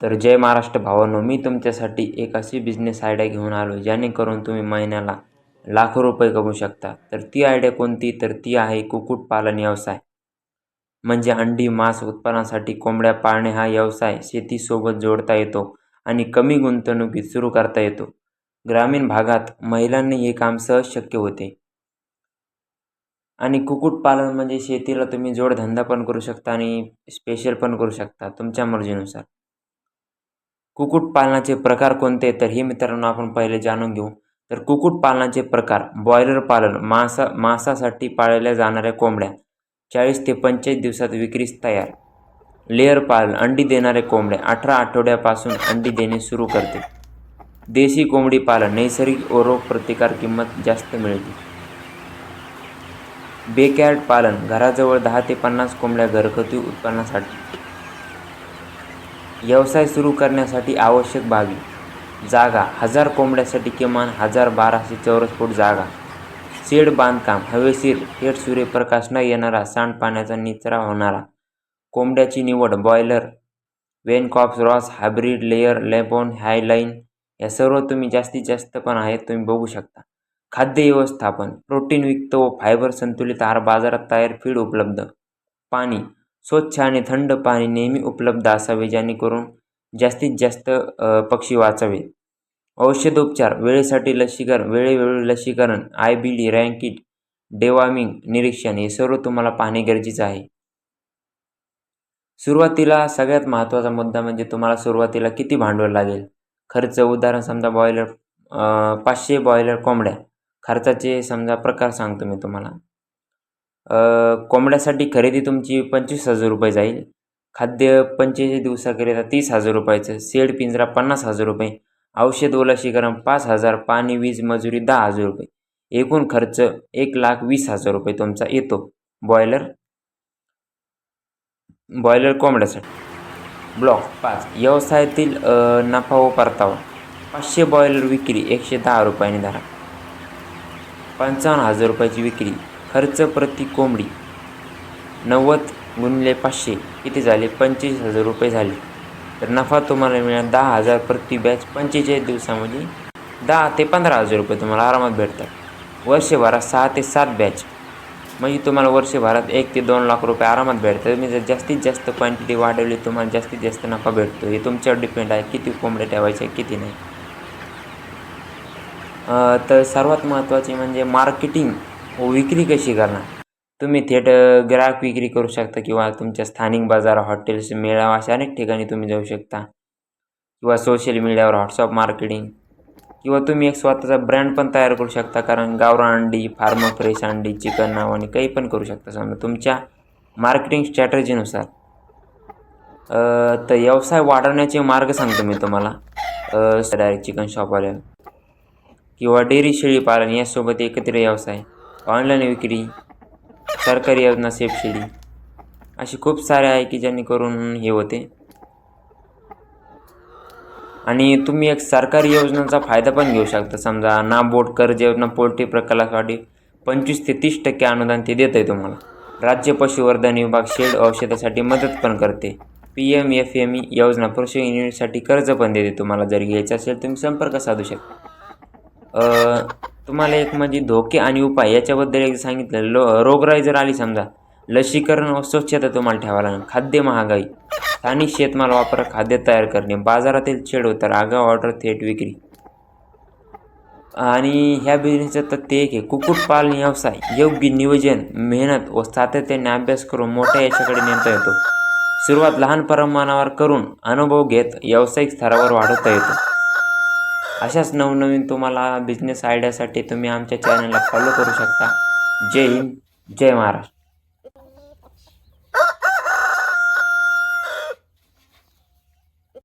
तर जय महाराष्ट्र भावांनो मी तुमच्यासाठी एक अशी बिझनेस आयडिया घेऊन आलो जेणेकरून तुम्ही महिन्याला लाखो रुपये कमवू शकता. तर ती आयडिया कोणती? तर ती आहे कुक्कुटपालन व्यवसाय. म्हणजे अंडी मांस उत्पादनासाठी कोंबड्या पाळणे हा व्यवसाय शेतीसोबत जोडता येतो आणि कमी गुंतवणुकीत सुरू करता येतो. ग्रामीण भागात महिलांनी हे काम सहज शक्य होते. आणि कुक्कुटपालन म्हणजे शेतीला तुम्ही जोडधंदा पण करू शकता आणि स्पेशल पण करू शकता तुमच्या मर्जीनुसार. कुक्कुटपालनाचे प्रकार कोणते तर हे मित्रांनो आपण पहिले जाणून घेऊ. तर कुक्कुटपालनाचे प्रकार बॉयलर पालन मांसा मांसासाठी पाळल्या जाणाऱ्या कोंबड्या चाळीस ते पंचेचाळीस दिवसात विक्रीस तयार. लेअर पालन अंडी देणारे कोंबड्या अठरा आठवड्यापासून अंडी देणे सुरू करते. देशी कोंबडी पालन नैसर्गिक व रोग प्रतिकार किंमत जास्त मिळते. बेकॅर्ड पालन घराजवळ दहा ते पन्नास कोंबड्या घरगुती उत्पन्नासाठी. व्यवसाय सुरू करण्यासाठी आवश्यक बाबी. जागा हजार कोंबड्यासाठी किमान हजार बाराशे चौरस फूट जागा. शेड बांधकाम हवेशीर थेट सूर्यप्रकाश न येणारा सांडपाण्याचा निचरा होणारा. कोंबड्याची निवड broiler Vencobb Ross hybrid layer लेबॉन Hyline या सर्व तुम्ही जास्तीत जास्त पण आहेत तुम्ही बघू शकता. खाद्य व्यवस्थापन प्रोटीनयुक्त व फायबर संतुलित आहार बाजारात तयार फीड उपलब्ध. पाणी स्वच्छ आणि थंड पाणी नेहमी उपलब्ध असावे जेणेकरून जास्तीत जास्त पक्षी वाचावे. औषधोपचार वेळेसाठी लसीकरण वेळोवेळी लसीकरण आय बी डी रँकिट डेवामिंग निरीक्षण हे सर्व तुम्हाला पाहणे गरजेचं आहे. सुरुवातीला सगळ्यात महत्त्वाचा मुद्दा म्हणजे तुम्हाला सुरुवातीला किती भांडवल लागेल? खर्च उदाहरण समजा बॉयलर पाचशे बॉयलर कोंबड्या. खर्चाचे समजा प्रकार सांगतो मी तुम्हाला. कोंबड्यासाठी खरेदी तुमची पंचवीस हजार रुपये जाईल. खाद्य पंचेचाळीस दिवसाकरिता तीस हजार रुपयाचं शेड पिंजरा पन्नास हजार रुपये औषध व पाच हजार पाणी वीज मजुरी दहा हजार रुपये. एकूण खर्च एक लाख वीस हजार रुपये तुमचा येतो. बॉयलर? बॉयलर कोंबड्यासाठी. ब्लॉक पाच. व्यवसायातील नफा व परतावा. पाचशे बॉयलर विक्री एकशे दहा रुपयाने धरा. पंचावन्न हजार रुपयाची विक्री. खर्च प्रति कोंबडी नव्वद गुणिले पाचशे किती झाले? पंचवीस हजार रुपये झाले. तर नफा तुम्हाला मिळणार दहा हजार प्रति बॅच पंचेचाळीस दिवसामध्ये दहा ते पंधरा हजार रुपये तुम्हाला आरामात भेटतात. वर्षभरात सहा ते सात बॅच म्हणजे तुम्हाला वर्षभरात एक ते दोन लाख रुपये आरामात भेटतात. तुम्ही जर जास्तीत जास्त क्वांटिटी वाढवली तुम्हाला जास्तीत जास्त नफा भेटतो. हे तुमच्यावर डिपेंड आहे किती कोंबड्या ठेवायच्या किती नाही. तर सर्वात महत्त्वाचे म्हणजे मार्केटिंग विक्री कशी करणार? तुम्ही थेट ग्राहक विक्री करू शकता किंवा तुमच्या स्थानिक बाजार हॉटेल्स मेळावा अशा अनेक ठिकाणी तुम्ही जाऊ शकता. किंवा सोशल मीडियावर व्हॉट्सअप मार्केटिंग किंवा तुम्ही एक स्वतःचा ब्रँड पण तयार करू शकता कारण गावरान अंडी फार्म फ्रेश अंडी चिकन नावाने काही पण करू शकता. समजा तुमच्या मार्केटिंग स्ट्रॅटजीनुसार तर व्यवसाय वाढवण्याचे मार्ग सांगतो मी तुम्हाला. डायरेक्ट चिकन शॉपवाल्याला किंवा डेअरी शेळी पालन यासोबत एकत्र व्यवसाय. ऑनलाईन विक्री. सरकारी योजना सेफ अशी खूप सारे आहे की जेणेकरून हे होते. आणि तुम्ही एक सरकारी योजनांचा फायदा पण घेऊ शकता. समजा नाबोट कर्ज योजना पोल्ट्री प्रकल्पासाठी पंचवीस ते तीस टक्के अनुदान ते देत आहे तुम्हाला. राज्य पशुवर्धन विभाग शेड औषधासाठी मदत पण करते. P M F M E योजना प्रशिक्षण युनिटसाठी कर्ज पण देते तुम्हाला. जर घ्यायचं असेल तुम्ही संपर्क साधू शकता. तुम्हाला एक म्हणजे धोके आणि उपाय याच्याबद्दल एक सांगितलं. लो रोगराई जर आली समजा लसीकरण व स्वच्छता तुम्हाला ठेवावं लागेल. खाद्य महागाई. स्थानिक शेतमाल वापर खाद्य तयार करणे. बाजारातील छेड उतार आगाव ऑर्डर थेट विक्री. आणि ह्या बिझनेसचं तथ्य एक आहे. कुक्कुटपालन व्यवसाय. योग्य नियोजन मेहनत व सातत्याने अभ्यास करून मोठ्या याच्याकडे नेता येतो. सुरुवात लहान प्रमाणावर करून अनुभव घेत व्यावसायिक स्तरावर वाढवता येतो. अशाच नवनवीन तुम्हाला बिझनेस आयडियासाठी तुम्ही आमच्या चॅनलला फॉलो करू शकता. जय हिंद जय महाराष्ट्र.